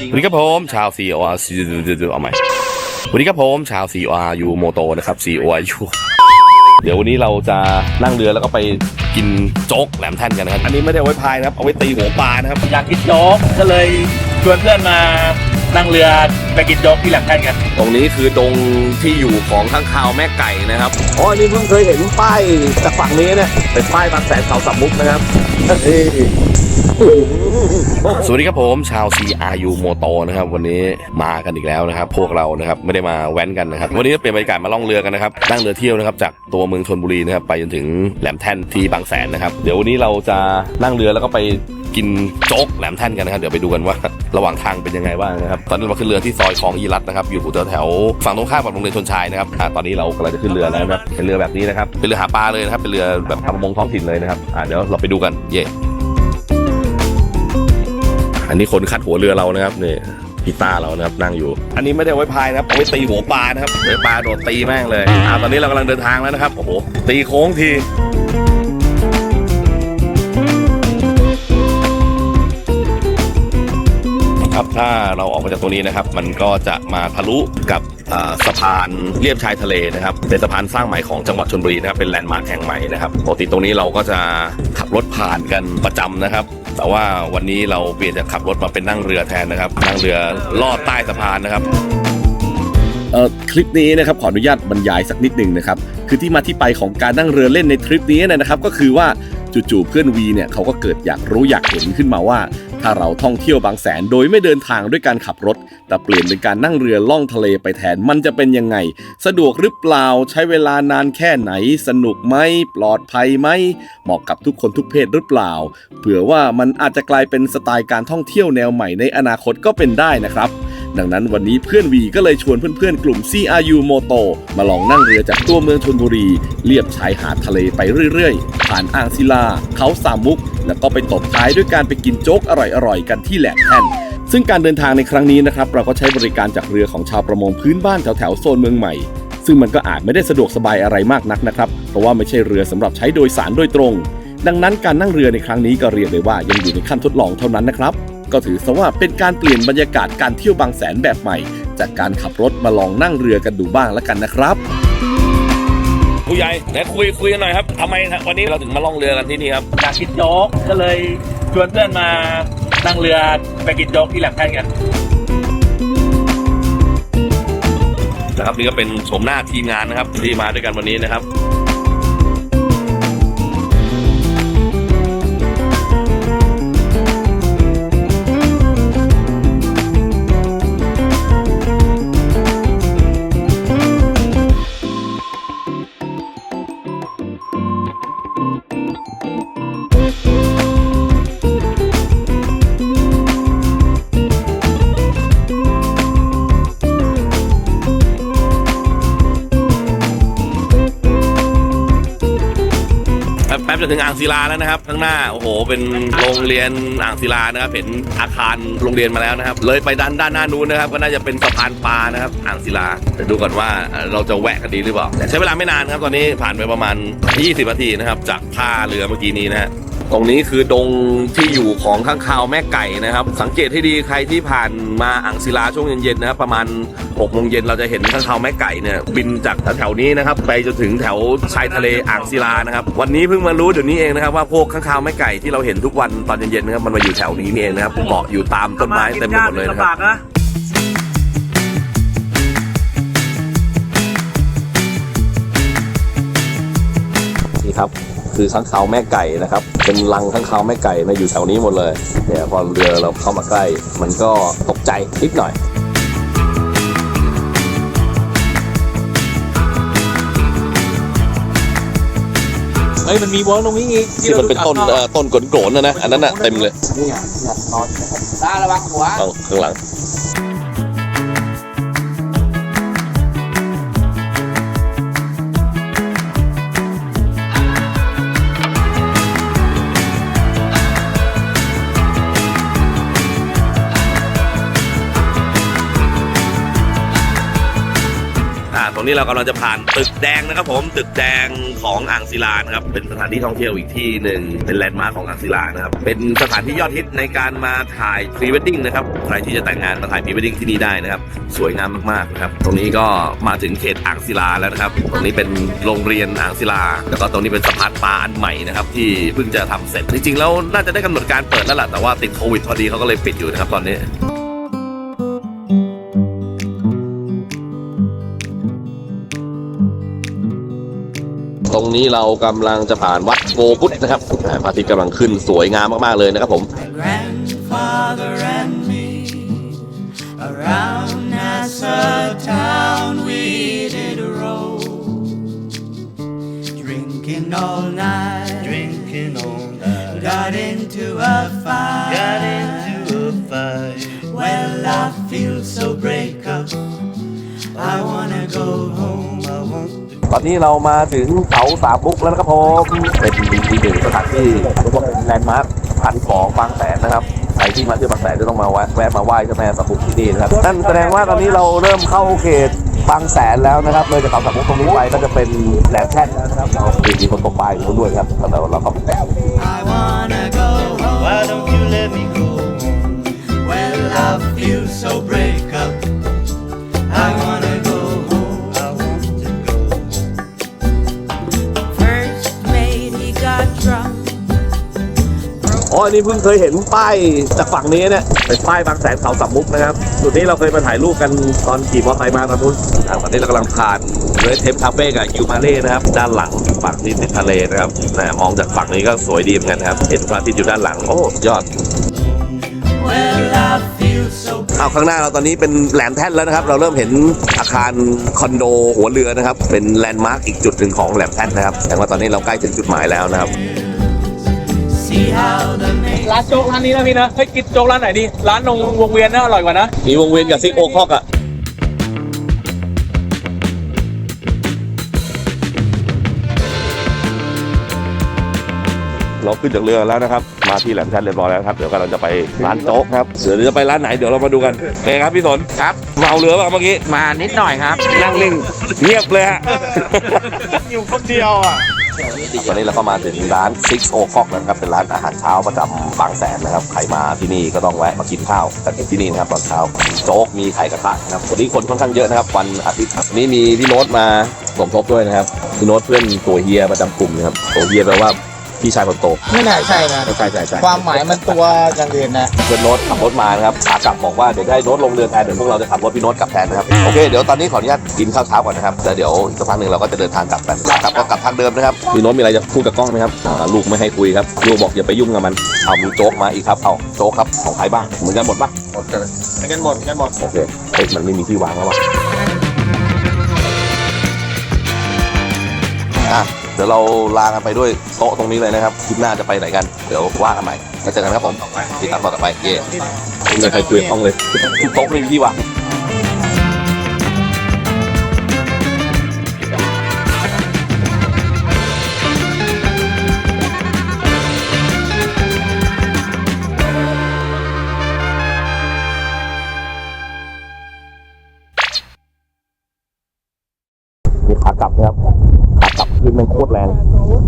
สวัสดีครับผม ชาว c o r เอาใหม่สวัสดีครับผม ชาว c o r ยูโมโตนะครับ c o r ยูเดี๋ยววันนี้เราจะนั่งเรือแล้วก็ไปกินโจ๊กแหลมแท่นกันนะครับ อันนี้ไม่ได้เอาไว้พายนะครับ เอาไว้ตีหัวปลานะครับ อยากกินโจ๊กก็เลยชวนเพื่อนมา นั่งเรือไปกินโจ๊กที่แหลมแท่นกัน ตรงนี้คือดงที่อยู่ของข้างคาวแม่ไก่นะครับอ๋ออันนี้เพิ่งเคยเห็นป้ายจากฝั่งนี้เนี่ยเป็นป้ายบางแสนเขาสับมุกนะครับสวัสดีครับผมชาว CRU โมโตนะครับ วันนี้มากันอีกแล้วนะครับ พวกเรานะครับไม่ได้มาแว้นกันนะครับ วันนี้เปลี่ยนบรรยากาศมาล่องเรือกันนะครับนั่งเรือเที่ยวนะครับจากตัวเมืองชนบุรีนะครับไปจนถึงแหลมแท่นที่บางแสนนะครับ เดี๋ยววันนี้เราจะนั่งเรือแล้วก็ไป กินโจ๊กแหลมแท่นกันนะครับเดี๋ยวไปดูกันว่าระหว่างทางเป็นยังไงบ้างนะครับตอนนี้เราขึ้นเรือที่ซอยคลองยีรัตนะครับอยู่แถวแถวฝั่งตรงข้ามกับโรงเรียนชนชายนะครับตอนนี้เรากำลังจะขึ้นเรือแล้วนะครับเป็นเรือแบบนี้นะครับเป็นเรือหาปลาเลยนะครับเป็นเรือแบบประมงท้องถิ่นเลยนะครับเดี๋ยวเราไปดูกันเย่อันนี้คนคัดหัวเรือเรานะครับนี่พี่ตาเรานะครับนั่งอยู่ อันนี้ไม่ได้ไว้พายนะครับเอาไว้ตีหัวปลานะครับเดี๋ยวปลาโดดตีแม่งเลยอ่าตอนนี้เรากำลังเดินทางแล้วนะครับโอ้โหตีโค้งที ถ้าเราออกมาจากตรงนี้นะครับ มันก็จะมาทะลุกับสะพานเลียบชายทะเลนะครับ เป็นสะพานสร้างใหม่ของจังหวัดชลบุรีนะครับ เป็นแลนด์มาร์คแห่งใหม่นะครับปกติตรงนี้เราก็จะขับรถผ่านกันประจำนะครับ แต่ว่าวันนี้เราเปลี่ยนจากขับรถมาเป็นนั่งเรือแทนนะครับ นั่งเรือลอดใต้สะพานนะครับคลิปนี้นะครับขออนุญาตบรรยายสักนิดหนึ่งนะครับคือที่มาที่ไปของการนั่งเรือเล่นในทริปนี้นะครับ ก็คือว่าจู่ๆเพื่อนวีเนี่ยเขาก็เกิดอยากรู้อยากเห็นขึ้นมาว่า ถ้าเราท่องเที่ยวบางแสนโดยไม่เดินทางด้วยการขับรถ แต่เปลี่ยนเป็นการนั่งเรือล่องทะเลไปแทนมันจะเป็นยังไง สะดวกหรือเปล่าใช้เวลานานแค่ไหน สนุกไหมปลอดภัยไหมเหมาะกับทุกคนทุกเพศหรือเปล่า เผื่อว่ามันอาจจะกลายเป็นสไตล์การท่องเที่ยวแนวใหม่ในอนาคตก็เป็นได้นะครับดังนั้นวันนี้เพื่อนวีก็เลยชวนเพื่อนๆ กลุ่ม CRU Moto มาลองนั่งเรือจากตัวเมืองชนบุรี เลียบชายหาดทะเลไปเรื่อยๆ ผ่านอ่างศิลา เขาสามมุก แล้วก็ไปตบท้ายด้วยการไปกินโจ๊กอร่อยๆ กันที่แหลมแท่นซึ่งการเดินทางในครั้งนี้นะครับเราก็ใช้บริการจากเรือของชาวประมงพื้นบ้านแถวๆโซนเมืองใหม่ ซึ่งมันก็อาจไม่ได้สะดวกสบายอะไรมากนักนะครับ เพราะว่าไม่ใช่เรือสำหรับใช้โดยสารโดยตรง ดังนั้นการนั่งเรือในครั้งนี้ก็เรียกได้ว่ายังอยู่ในขั้นทดลองเท่านั้นนะครับก็ถือซะว่าเป็นการเปลี่ยนบรรยากาศการเที่ยวบางแสนแบบใหม่ จากการขับรถมาลองนั่งเรือกันดูบ้างแล้วกันนะครับ ผู้ใหญ่ไหนคุยคุยกันหน่อยครับทำไมวันนี้เราถึงมาล่องเรือกันที่นี่ครับอยากกินโจ๊กก็เลยชวนเพื่อนมานั่งเรือไปกินโจ๊กที่แหลมแท่นกันนะครับนี่ก็เป็นชมหน้าทีมงานนะครับที่มาด้วยกันวันนี้นะครับ ถึงอ่างศิลาแล้วนะครับข้างหน้าโอ้โห เป็นโรงเรียนอ่างศิลานะครับเห็นอาคารโรงเรียนมาแล้วนะครับ เลยไปด้านด้านหน้านู้นนะครับ ก็น่าจะเป็นสะพานปลานะครับ อ่างศิลาแต่ดูก่อนว่าเราจะแวะกันดีหรือเปล่าใช้เวลาไม่นานครับตอนนี้ผ่านไปประมาณ 20นาทีนะครับจากท่าเรือเมื่อกี้นี้นะฮะ ตรงนี้คือดงที่อยู่ของข้างคาวแม่ไก่นะครับ สังเกตให้ดีใครที่ผ่านมาอ่างศิลาช่วงเย็นๆนะครับประมาณ6โมงเย็นเราจะเห็นข้างคาวแม่ไก่เนี่ยบินจากแถวๆนี้นะครับไปจนถึงแถวชายทะเลอ่างศิลานะครับวันนี้เพิ่งมารู้เดี๋ยวนี้เองนะครับว่าพวกข้างคาวแม่ไก่ที่เราเห็นทุกวันตอนเย็นๆนะครับมันมาอยู่แถวนี้นี่เองนะครับเกาะอยู่ตามต้นไม้เต็มไปหมดเลยนะครับนะนี่ครับคือข้างคาวแม่ไก่นะครับ เป็นรังข้างคาวแม่ไก่มาอยู่แถวนี้หมดเลยเนี่ยพอเรือเราเข้ามาใกล้ มันก็ตกใจนิดหน่อยเฮ้ยมันมีวอลตรงนี้อีกที่มันเป็นต้นเอ่อต้นกลนๆนะนะอันนั้นน่ะเต็มเลยตาระวังหัวข้างข้างหลัง รรงนี้เรากำลังจะผ่านตึกแดงนะครับผมตึกแดงของอ่างศิลานะครับเป็นสถานที่ท่องเที่ยวอีกที่หนึ่งเป็นแลนด์มาร์คของอ่างศิลานะครับเป็นสถานที่ยอดฮิตในการมาถ่ายพรีเวดดิ้งนะครับใครที่จะแต่งงานมาถ่ายพรีเวดดิ้งที่นี่ได้นะครับสวยงามมากๆนะครับตรงนี้ก็มาถึงเขตอ่างศิลาแล้วนะครับตรงนี้เป็นโรงเรียนอ่างศิลา แล้วก็ตรงนี้เป็นสะพานปลาอันใหม่นะครับที่เพิ่งจะทำเสร็จจริงๆแล้วน่าจะได้กำหนดการเปิดแล้วล่ะแต่ว่าติดโควิดพอดีเขาก็เลยปิดอยู่นะครับตอนนี้ รงนี้เรากำลังจะผ่านวัดโกพุทธนะครับอ่าพระอาทิตย์กำลังขึ้นสวยงามมากๆเลยนะครับผม grandfather and me around Nassau town we did roll, drinking all night, drinking all night. got into a fight. Got into a fight. Well, I feel so break up. I wanna go home. I want to ตอนนี้เรามาถึงเขาสามมุกแล้วนะครับผมเป็นที่หนึ่งสถานที่เรียกว่าเป็นแลนด์มาร์คพันของบางแสนนะครับใครที่มาเที่ยวบางแสนจะต้องมาแวะมาไหว้เจ้าแม่สามมุกที่นี่นะครับนั่นแสดงว่าตอนนี้เราเริ่มเข้าเขตบางแสนแล้วนะครับเลยจากเขาสามมุกตรงนี้ไปก็จะเป็นแหลมแท่นนะครับมีมีคนตกปลาอยู่ด้วยครับแล้วเราก็ Why don't you let me go? Well, I feel so break อ๋ออันนี้เพิ่งเคยเห็นป้ายจากฝั่งนี้เนี่ยเป็นป้ายบางแสนเขาสามมุกนะครับจุดนี้เราเคยมาถ่ายรูปกันตอนขี่มอเตอร์ไซค์มาตอนนู้นอ่าตอนนี้เรากำลังผ่านเรดเทปคาเฟ่กับยูมาเล่นะครับ ด้านหลังฝั่งที่ติดทะเลนะครับแหมองจากฝั่งนี้ก็สวยดีเหมือนกันครับ เห็นพระอาทิตย์อยู่ด้านหลัง โอ้ยอดเอาข้างหน้าเราตอนนี้เป็นแหลมแท่นแล้วนะครับ เราเริ่มเห็นอาคารคอนโดหัวเรือนะครับ เป็นแลนด์มาร์กอีกจุดหนึ่งของแหลมแท่นนะครับ แต่ว่าตอนนี้เราใกล้ถึงจุดหมายแล้วนะครับ ร้านโจ๊กร้านนี้นะพี่นะเฮ้ยกินโจ๊กร้านไหนดี ร้านตรงวงเวียนน่าอร่อยกว่านะ มีวงเวียนกับซิกโอคอกอะเราขึ้นจากเรือแล้วนะครับ มาที่แหลมชันเรียบร้อยแล้วครับ เดี๋ยวกำลังจะไปร้านโจ๊กครับเดี๋ยวจะไปร้านไหนเดี๋ยวเรามาดูกันเฮ้ครับพี่สนครับเมาเรือป่ะเมื่อกี้ มานิดหน่อยครับ นั่งนิ่งเงียบเลยฮะ อยู่คนเดียวอะ ตอนนี้เราก็มาถึงร้าน Six o Clock นะครับ เป็นร้านอาหารเช้าประจำบางแสนนะครับ ใครมาที่นี่ก็ต้องแวะมากินข้าวกันที่นี่นะครับตอนเช้า โจ๊กมีไข่กระทะนะครับ วันนี้คนค่อนข้างเยอะนะครับ วันอาทิตย์นนี้มีพี่โน้ตมาสมทบด้วยนะครับ พี่โน้ตเพื่อนตัวเฮียประจำกลุ่มนะครับตัวเฮียแปลว่า พี่ชายคนโตไม่น่าใช่นะ ใช่ใช่ใช่ความหมายมันตัวอย่างอื่นนะเพื่อนโน้ตขับรถมานะครับขากลับบอกว่าเดี๋ยวจะให้โน้ตลงเรือแทนเดี๋ยวพวกเราจะขับรถพี่โน้ตกลับแทนนะครับโอเคเดี๋ยวตอนนี้ขออนุญาตกินข้าวเช้าก่อนนะครับแล้วเดี๋ยวอีกสักพักหนึ่งเราก็จะเดินทางกลับกันขากลับก็กลับทางเดิมนะครับพี่โน้ตมีอะไรจะพูดกับกล้องไหมครับอ่าลูกไม่ให้คุยครับลูกบอกอย่าไปยุ่งกับมันเอามีโจ๊กมาอีกครับเอาโจ๊กครับของใครบ้างเหมือนกันหมดปะหมดกันกันหมดกันหมดโอเคเฮ้ยมันไม่มีที่วางแล้ววะอะเดี๋ยวเราลากันไปด้วยโต๊ะตรงนี้เลยนะครับคลิปหน้าจะไปไหนกัน เดี๋ยวว่ากันใหม่แล้วเจอกันครับผมติดตามต่อไปเย่ไม่มีใครคุยกับกล้องเลยโต๊ะไม่มีที่วางนี่ขากลับนะครับ คืนมันโคตรแรง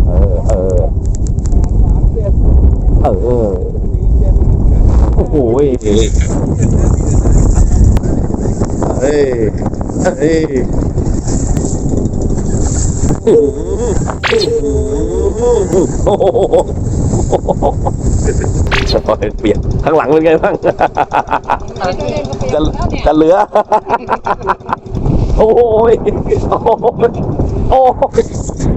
เออ เออ เออ โอ้โหยเฮ้ย เฮ้ยโอ้โหเปลี่ยนข้างหลังเป็นไงบ้าง จะจะเหลือ โอ้ยโอ้ยโอ้ย